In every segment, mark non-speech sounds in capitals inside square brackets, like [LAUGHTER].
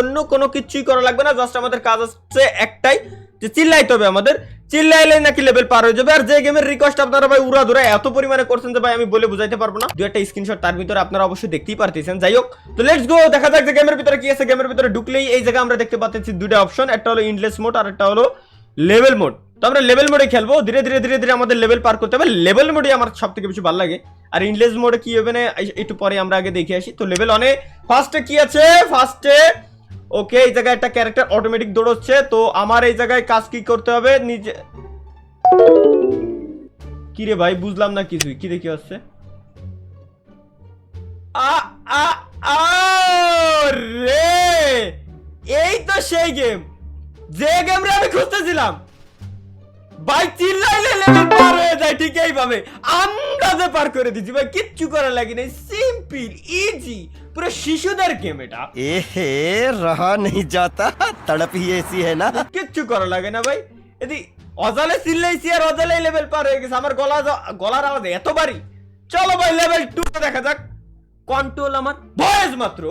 অন্য কোনো কিছুই লাগবে না। জাস্ট আমাদের কাজ হচ্ছে চিল্লাইলে নাকি লেভেল পার হয়ে যাবে। আর গেমের রিকোয়েস্ট আপনারা ভাই এত পরিমাণে করছেন যে ভাই আমি বলে বুঝাইতে পারব না। দু একটা স্ক্রিনশট তার ভিতরে আপনারা অবশ্যই দেখতেই পারতেছেন। যাই হোক, তো লেটস গো দেখা যাক যে গেমের ভিতরে কি আছে। গেমের ভিতরে ঢুকলেই এই জায়গায় আমরা দেখতে পাচ্ছি দুটো অপশন একটা হলো ইনলেস মোড আর একটা হলো লেভেল মোড তো আমরা লেভেল মোডে খেলব। ধীরে ধীরে ধীরে ধীরে আমাদের লেভেল পার করতে হবে। লেভেল মোডে আমার সব থেকে বেশি ভালো লাগে। আর ইনলেস মোডে কি হবে না একটু পরে আমরা আগে দেখে আসি। তো লেভেল অনে ফার্স্টে কি আছে? ফার্স্টে ওকে এই জায়গায় একটা ক্যারেক্টার অটোমেটিক দৌড়চ্ছে। তো আমার এই জায়গায় কাজ কি করতে হবে? নিজে কি রে ভাই, বুঝলাম না কিছুই। কি দেখি হচ্ছে আ আ আ, রে! এই তো সেই গেম যে গেম রে আমি খুঁজতেছিলাম ভাই চিল্লাইলে লেভেল পার হয়ে যায় ঠিক এইভাবে। আমরা পার করে দিচ্ছি ভাই কিচ্ছু করা লাগে না সিম্পল ইজি পুরো শিশুদের গেম এটা। এ হে রহা নেই যাতা তড়প হি এসি হ্যায় না। কিচ্ছু করা লাগে না ভাই। এদি অজালে চিল্লাইছি আর অজালে লেভেল পার হয়ে গেছে। আমার গলা গলার আওয়াজ এত বাড়ি চলো ভাই লেভেল টু দেখা যাক। কন্ট্রোল আমার ভয়েস মাত্র।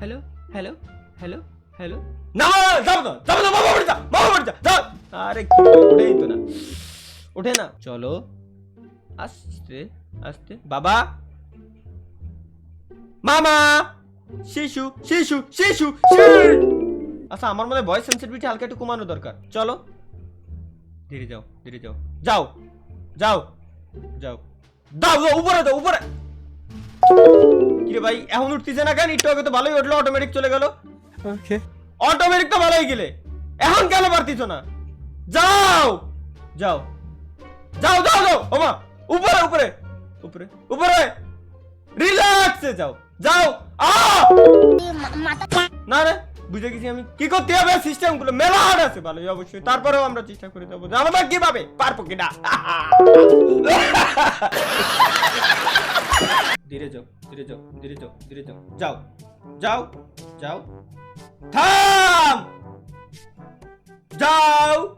হ্যালো হ্যালো হ্যালো হ্যালো না ওঠেই তো না। ওঠে না। চলো। আস্তে আস্তে। বাবা! মামা! শিশু শিশু শিশু আচ্ছা আমার মনে ভয়েস সেন্সিটিভিটি হালকা একটু কমানো দরকার। চলো। ধীরে যাও ধীরে যাও। যাও যাও যাও। দাও দাও, উপরে দাও উপরে! কিরে ভাই এখন উঠতেছে না কেন? একটু আগে তো ভালোই উঠল অটোমেটিক চলে গেল। অটোমেটিক তো ভালোই গেলে। এখন কেন পারতিস না? যাও! যাও। যাও যাও যাও! ওমা, উপরে উপরে। উপরে উপরে। রিল্যাক্সে যাও। যাও। আ! না রে, বুঝে গেছি আমি। কি করতে হবে? সিস্টেমগুলো মেলা হার্ড আছে। ভালোই, অবশ্যই। তারপরেও আমরা চেষ্টা করে দেবো জানো না কীভাবে পারব কিনা? ধীরে যাও ধীরে যাও ধীরে যাও ধীরে যাও। যাও যাও যাও। থাম! যাও!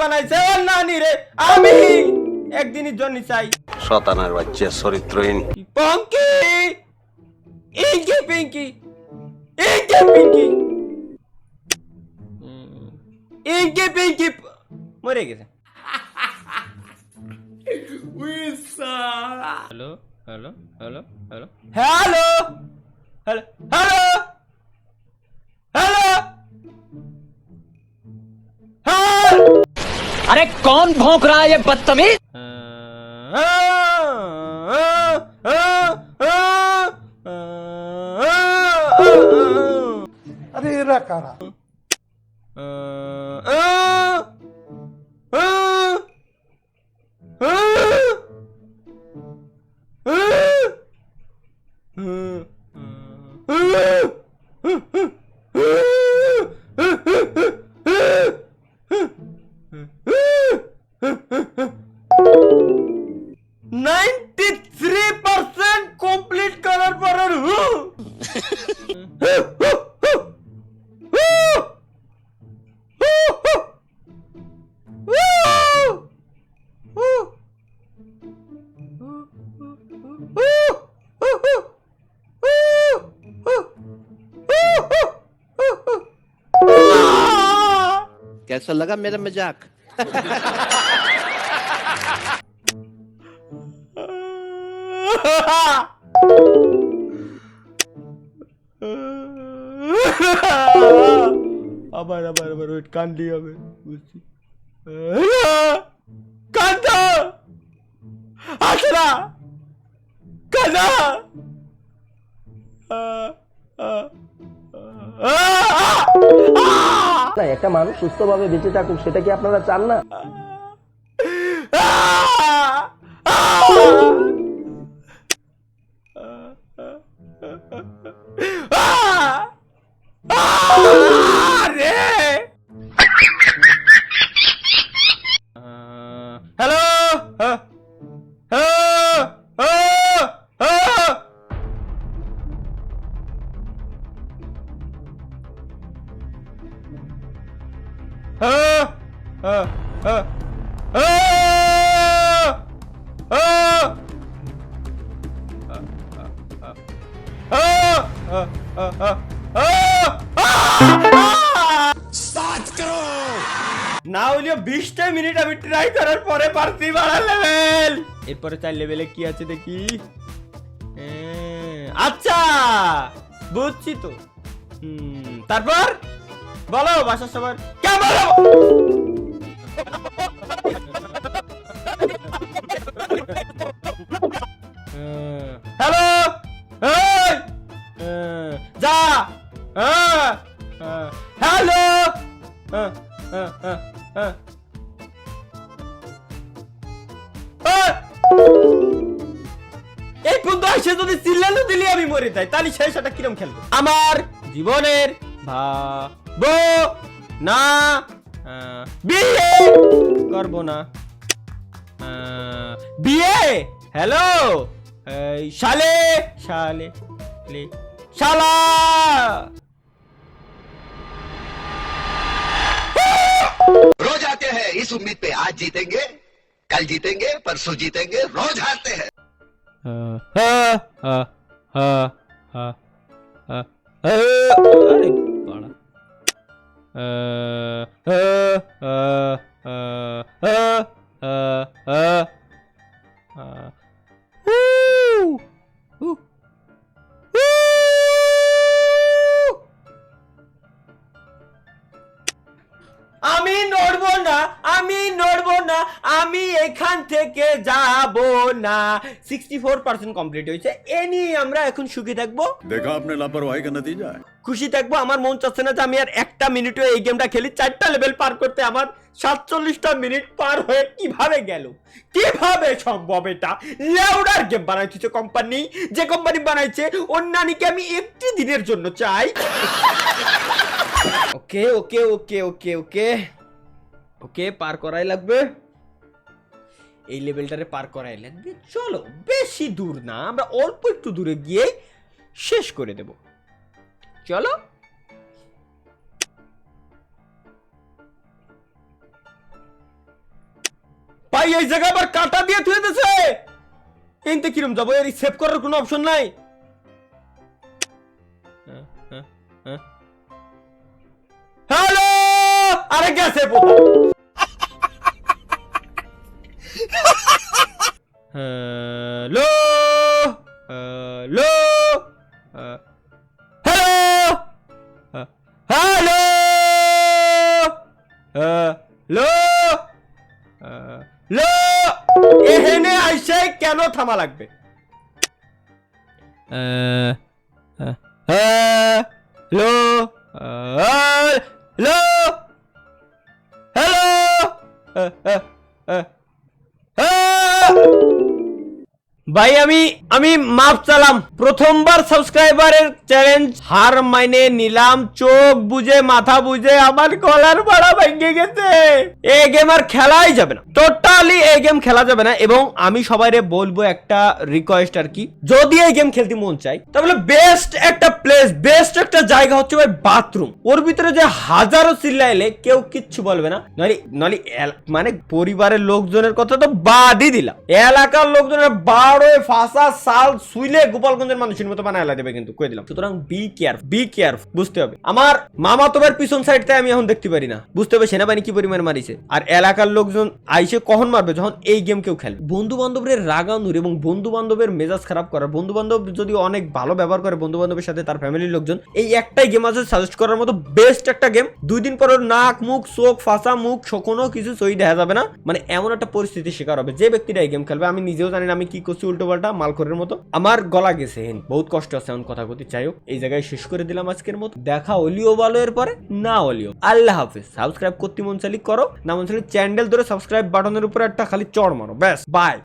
বানাইছে ওর নানি রে আমি একদিনের জন্য চাই। শতানার বাচ্চা চরিত্রহীন। পঙ্কি ইঙ্কি পিঙ্কি ইঙ্কি পিঙ্কি ইঙ্কি পিঙ্কি মরে গেছে। Hello hello hello hello hello hello hello hello hello. अरे कौन भौंक रहा है ये बदतमीज? अरे एरा कारा। [LAUGHS] [LAUGHS] Ninety three percent complete colour पर कैसा लगा मेरा मज़ाक? আবার আবার আবার ওয়েট কান্দি হবে বুঝছি কান্দ আসরা কান্দা না একটা মানুষ সুস্থভাবে বেঁচে থাকুক সেটা কি আপনারা চান না? না হলেও বিশটা মিনিট আমি ট্রাই করার পরে পারছি বাড়া লেভেল এরপরে চার লেভেলে কি আছে দেখি? আচ্ছা বুঝছি তো। তারপর? বলো, বাসার সবার। কেমন হ্যালো যা হ্যালো এই পর্যন্ত এসে যদি চিল্লানো দিলি আমি মরে যাই, তাহলে সেই সেটা কিরম খেলব? আমার জীবনের ভাব না বিয়ে করব না আহ, বিয়ে হ্যালো এই শালে শালে লে, শালা रोज आते हैं इस उम्मीद पे आज जीतेंगे कल जीतेंगे परसों जीतेंगे रोज हारते हैं আরে বাড়া। উহ। সিক্সটি ফোর পার্সেন্ট কমপ্লিট হয়েছে। এ নিয়ে আমরা এখন সুখী থাকব। দেখা আপনার লাপরওয়াহি কা নতিজা খুশি থাকব। আমার মন চাচ্ছে না যে আমি আর একটা মিনিটও এই গেমটা খেলি। চারটা লেভেল পার করতে আমার সাতচল্লিশটা মিনিট পার হয়ে কীভাবে গেল? কীভাবে সম্ভব এটা? লেউডার গেম বানাইছে কোম্পানি যে কোম্পানি বানাইছে অন্যানিকে আমি একটি দিনের জন্য চাই। ওকে ওকে ওকে ওকে ওকে ওকে পার করাই লাগবে। এই লেভেলটারে পার করাই লাগবে চলো, বেশি দূর না, আমরা অল্প একটু দূরে গিয়ে শেষ করে দেব। চলো। ভাই, এই জায়গা আবার কাটা দিয়ে থুয়ে দিছে কিরম যাব এর সেভ করার কোনো অপশন নাই। হ্যালো আরে গেছে পোতা hello hello hello hello hello hello এখানে আইসে কেন থামা লাগবে হ্যালো হ্যালো হ্যালো ভাই, আমি আমি মাপ চালাম। প্রথমবার সাবস্ক্রাইবারের চ্যালেঞ্জ হার মাইনে নিলাম। চোখ বুঝে মাথা বুঝে আমার গলার ভাড়া ভেঙে গেছে। এই গেম আর খেলাই যাবে না। টোটালি এই গেম খেলা যাবে না এবং আমি সবাইরে বলব একটা রিকোয়েস্ট আর কি। যদি এই গেম খেলতে মন চাই তাহলে বেস্ট একটা প্লেস বেস্ট একটা জায়গা হচ্ছে ভাই বাথরুম ওর ভিতরে যে হাজারো চিল্লাইলে কেউ কিচ্ছু বলবে না। নইলে এল- মানে পরিবারের লোকজনের কথা তো বাদই দিলাম। এলাকার লোকজনের বারো পারোয় ফাঁসা সাল সুইলে গোপালগঞ্জের মানুষের মতো বানায় দেবে কিন্তু কই দিলাম। সুতরাং বি কেয়ার বি কেয়ার বুঝতে হবে। আমার মামা তোমার পিছন সাইডটা আমি এখন দেখতে পারি না। বুঝতে হবে সেনাবাহিনী কি পরিমাণ মারিছে। আর এলাকার লোকজন আইসে কখন মারবে যখন এই গেম কেউ খেলে বন্ধু বান্ধবের রাগানুর এবং বন্ধু বান্ধবের মেজাজ খারাপ করার বন্ধু বান্ধব যদি অনেক ভালো ব্যবহার করে বন্ধু বান্ধবের সাথে তার ফ্যামিলির লোকজন, এই একটাই গেম আছে সাজেস্ট করার মতো বেস্ট একটা গেম দুই দিন পর নাক, মুখ, চোখ, ফাঁসা, মুখ কোনো কিছু সই দেখা যাবে না। মানে এমন একটা পরিস্থিতির শিকার হবে। যে ব্যক্তিটা এই গেম খেলবে, আমি নিজেও জানি না আমি কি করছি উল্টো পাল্টা মালখরের মতো। আমার গলা গেছে, হেন। বহুত কষ্ট আছে এমন কথা কথি চাই হোক, এই জায়গায় শেষ করে দিলাম আজকের মতো। দেখা অলিও ভালো এর পরে, না অলিও আল্লাহ হাফিজ। সাবস্ক্রাইব করতে মন চালি করো, না মন চালি চ্যান্ডেল ধরে সাবস্ক্রাইব বাটনের উপরে একটা খালি চড় মারো। ব্যাস বাই